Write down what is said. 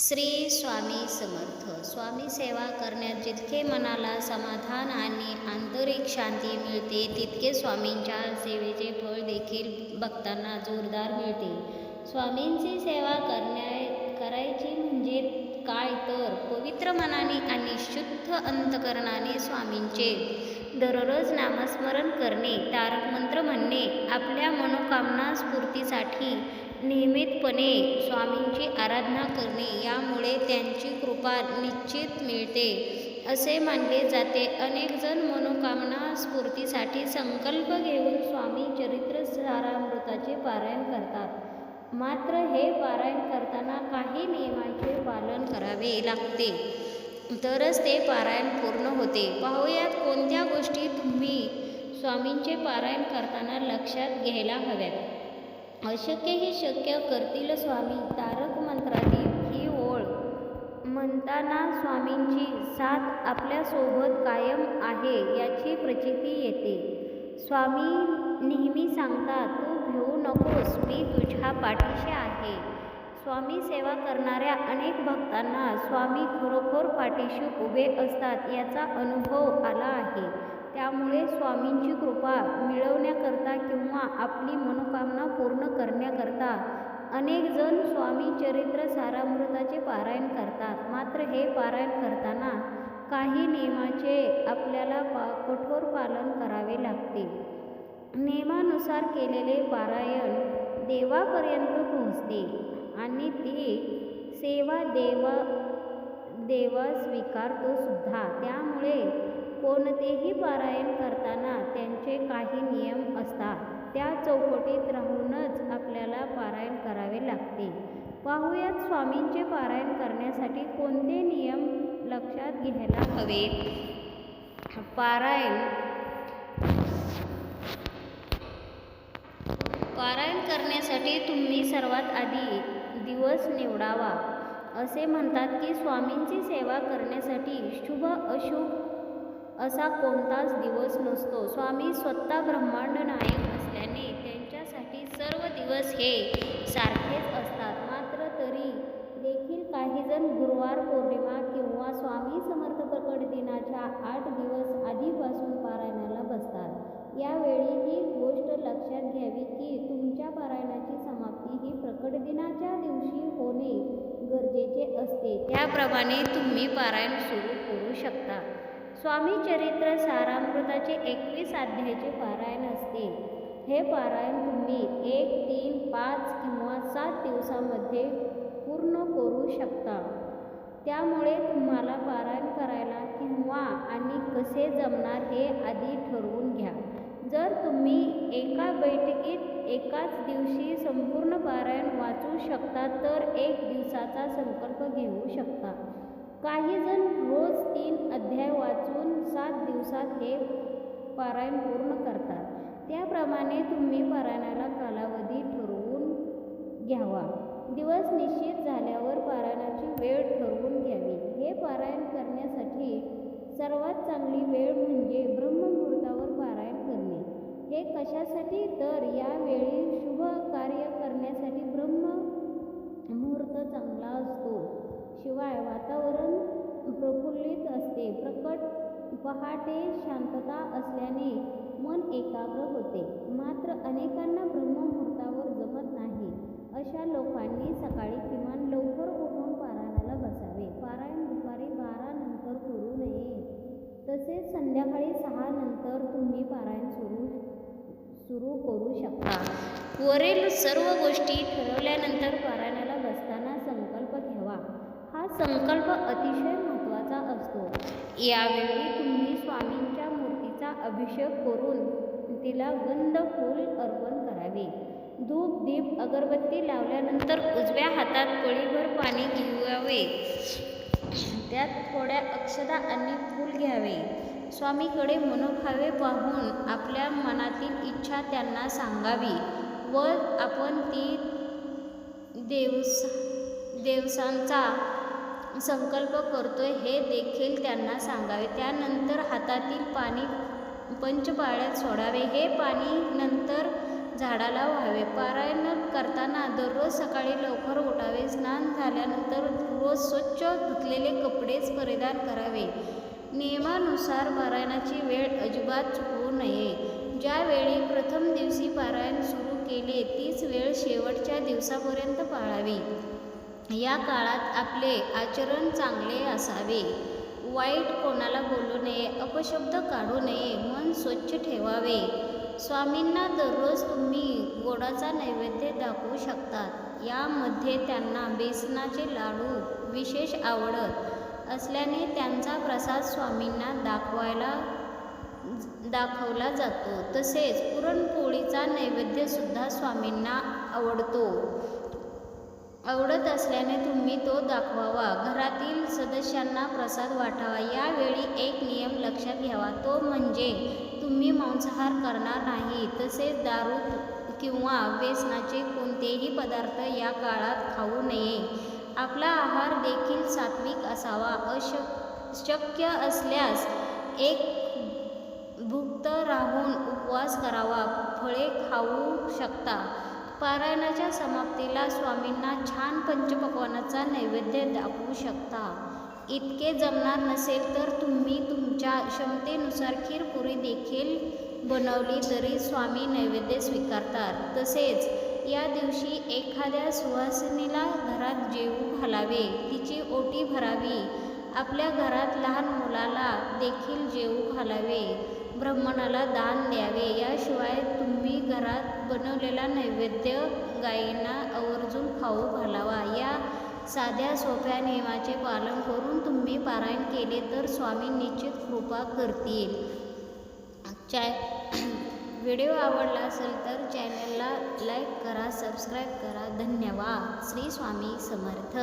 श्री स्वामी समर्थ. स्वामी सेवा करण्यात जितके मनाला समाधान आणि आंतरिक शांती मिळते तितके स्वामींच्या सेवेचे फळ देखील भक्तांना जोरदार मिळते. स्वामींची सेवा करण्या करायची म्हणजे काय तर? पवित्र मनाने आणि शुद्ध अंतकरणाने स्वामींचे दररोज नामस्मरण करणे तारक मंत्र म्हणणे आपल्या मनोकामना स्फूर्तीसाठी नियमितपणे स्वामींची आराधना करणे यामुळे त्यांची कृपा निश्चित मिळते. असे मानले जाते. अनेक जण मनोकामना स्फूर्तीसाठी संकल्प घेऊन स्वामी चरित्र सारामृताचे पारायण करतात. मात्र हे पारायण करताना काही नियमांचे पालन करावे लागते. तरच ते पारायण पूर्ण होते. पाहुयात कोणत्या गोष्टी तुम्ही स्वामींचे पारायण करताना लक्षात घ्यायला हव्यात. अशक्य हे शक्य करतील स्वामी. तारक मंत्रातील ही ओळ म्हणताना स्वामींची साथ आपल्यासोबत कायम आहे याची प्रचिती येते. स्वामी नेहमी सांगतात तू भिवू नकोस मी तुझ्या पाठीशी आहे. स्वामी सेवा करणाऱ्या अनेक भक्तांना स्वामी खरोखर पाठीशी उभे असतात याचा अनुभव आला आहे. त्यामुळे स्वामींची कृपा मिळवण्याकरता किंवा आपली मनोकामना पूर्ण करण्याकरता अनेक जण स्वामी चरित्र सारामृताचे पारायण करतात. मात्र हे पारायण करताना काही नियमाचे आपल्याला पा कठोर पालन करावे लागते. नियमानुसार केलेले पारायण देवापर्यंत पोहोचते. आणि ती सेवा देव देव स्वीकारतो सुद्धा. त्यामुळे कोणतेही पारायण करताना त्यांचे काही नियम असतात. त्या चौकटीत राहूनच आपल्याला पारायण करावे लागते. पाहूयात स्वामींचे पारायण करण्यासाठी कोणते नियम लक्षात घ्यायला हवे पारायण. पारायण करण्यासाठी तुम्ही सर्वात आधी दिवस निवडावा. असे म्हणतात की स्वामींची सेवा करण्यासाठी शुभ अशुभ असा कोणताच दिवस नसतो. स्वामी स्वतः ब्रह्मांड नायक असल्याने त्यांच्यासाठी सर्व दिवस हे सारखेच असतात. मात्र तरी देखील काही जण गुरुवार पौर्णिमा किंवा स्वामी समर्थ प्रकट दिनाच्या आठ दिवस आधीपासून पारायणाला बसतात. यावेळी ही गोष्ट लक्षात घ्यावी की तुमच्या पारायणा समाप्ती प्रकट दिनाच्या दिवशी होणे गरजेचे असते. त्याप्रमाणे तुम्ही पारायण सुरू करू शकता. स्वामी चरित्र सारामृताचे एकवीस अध्यायाचे पारायण असते. हे पारायण तुम्ही एक तीन पाच किंवा सात दिवसामध्ये पूर्ण करू शकता. त्यामुळे तुम्हाला पारायण करायला किंवा आणि कसे जमणार हे आधी ठरवून घ्या. जर तुम्ही एका बैठकीत एकाच दिवशी संपूर्ण पारायण वाचू शकता तर एक दिवसाचा संकल्प घेऊ शकता. काही जण रोज तीन अध्याय वाचून सात दिवसात हे पारायण पूर्ण करतात. त्याप्रमाणे तुम्ही पारायणाला कालावधी ठरवून घ्यावा. दिवस निश्चित झाल्यावर पारायणाची वेळ ठरवून घ्यावी. हे पारायण करण्यासाठी सर्वात चांगली वेळ म्हणजे ब्रह्ममुहूर्त हे कशासाठी? तर यावेळी शुभ कार्य करण्यासाठी ब्रह्म मुहूर्त चांगला असतो. शिवाय वातावरण प्रफुल्लित असते. प्रकट पहाटे शांतता असल्याने मन एकाग्र होते. मात्र अनेकांना ब्रह्ममुहूर्तावर जमत नाही अशा लोकांनी सकाळी किमान लवकर उठून पारायणाला बसावे पारायण दुपारी बारा नंतर करू नये तसेच संध्याकाळी सहा नंतर तुम्ही पारायण सुरू सुरू करू शकता वरील सर्व गोष्टी ठरवल्यानंतर पारायणाला बसताना संकल्प घ्यावा हा संकल्प अतिशय महत्त्वाचा असतो. यावेळी तुम्ही स्वामींच्या मूर्तीचा अभिषेक करून तिला गंध फूल अर्पण करावे. धूप दीप अगरबत्ती लावल्यानंतर उजव्या हातात पळीभर पाणी घ्यावे त्यात थोड्या अक्षदा आणि फूल घ्यावे. स्वामीकडे मनोभावे पाहून आपल्या मनातील इच्छा त्यांना सांगावी व आपण ती देवस देवसांचा संकल्प करतोय हे देखील त्यांना सांगावे. त्यानंतर हातातील पाणी पंचपाळ्यात सोडावे. हे पाणी नंतर झाडाला व्हावे. पारायण करताना दररोज सकाळी लवकर उठावे. स्नान झाल्यानंतर रोज स्वच्छ धुतलेले कपडेच परिधान करावे. नियमानुसार पारायणाची वेळ अजिबात चुकवू नये. ज्यावेळी प्रथम दिवशी पारायण सुरू केले तीच वेळ शेवटच्या दिवसापर्यंत पाळावी. या काळात आपले आचरण चांगले असावे. वाईट कोणाला बोलू नये अपशब्द काढू नये मन स्वच्छ ठेवावे. स्वामींना दररोज तुम्ही गोडाचा नैवेद्य दाखवू शकतात यामध्ये त्यांना बेसनाचे लाडू विशेष आवडत. असल्याने त्यांचा प्रसाद स्वामींना दाखवायला दाखवला जातो. तसेच पुरणपोळीचा नैवेद्यसुद्धा स्वामींना आवडतो. आवडत असल्याने तुम्ही तो दाखवावा. घरातील सदस्यांना प्रसाद वाटावा. यावेळी एक नियम लक्षात घ्यावा. तो म्हणजे तुम्ही मांसाहार करणार नाही. तसेच दारू किंवा व्यसनाचे कोणतेही पदार्थ या काळात खाऊ नये. आपला आहार देखील सात्विक असावा. अश शक्य असल्यास एक भुक्त राहून उपवास करावा. फळे खाऊ शकता. पारायणाच्या समाप्तीला स्वामींना छान पंचपक्वानाचा नैवेद्य दाखवू शकता. इतके जमणार नसेल तर तुम्ही तुमच्या क्षमतेनुसार खीरपुरी देखील बनवली तरी स्वामी नैवेद्य स्वीकारतात. तसेच या दिवशी एखाद्या सुवासिनीला घरात जेवू घालावे तिची ओटी भरावी. आपल्या घरात लहान मुलाला देखील जेवू घालावे. ब्राह्मणाला दान द्यावे. याशिवाय तुम्ही घरात बनवलेला नैवेद्य गायींना आवर्जून खाऊ घालावा. या साध्या सोप्या नियमाचे पालन करून तुम्ही पारायण केले तर स्वामी निश्चित कृपा करतील. चाय व्हिडिओ आवडला असेल तर चॅनलला लाईक करा सबस्क्राईब करा. धन्यवाद. श्री स्वामी समर्थ.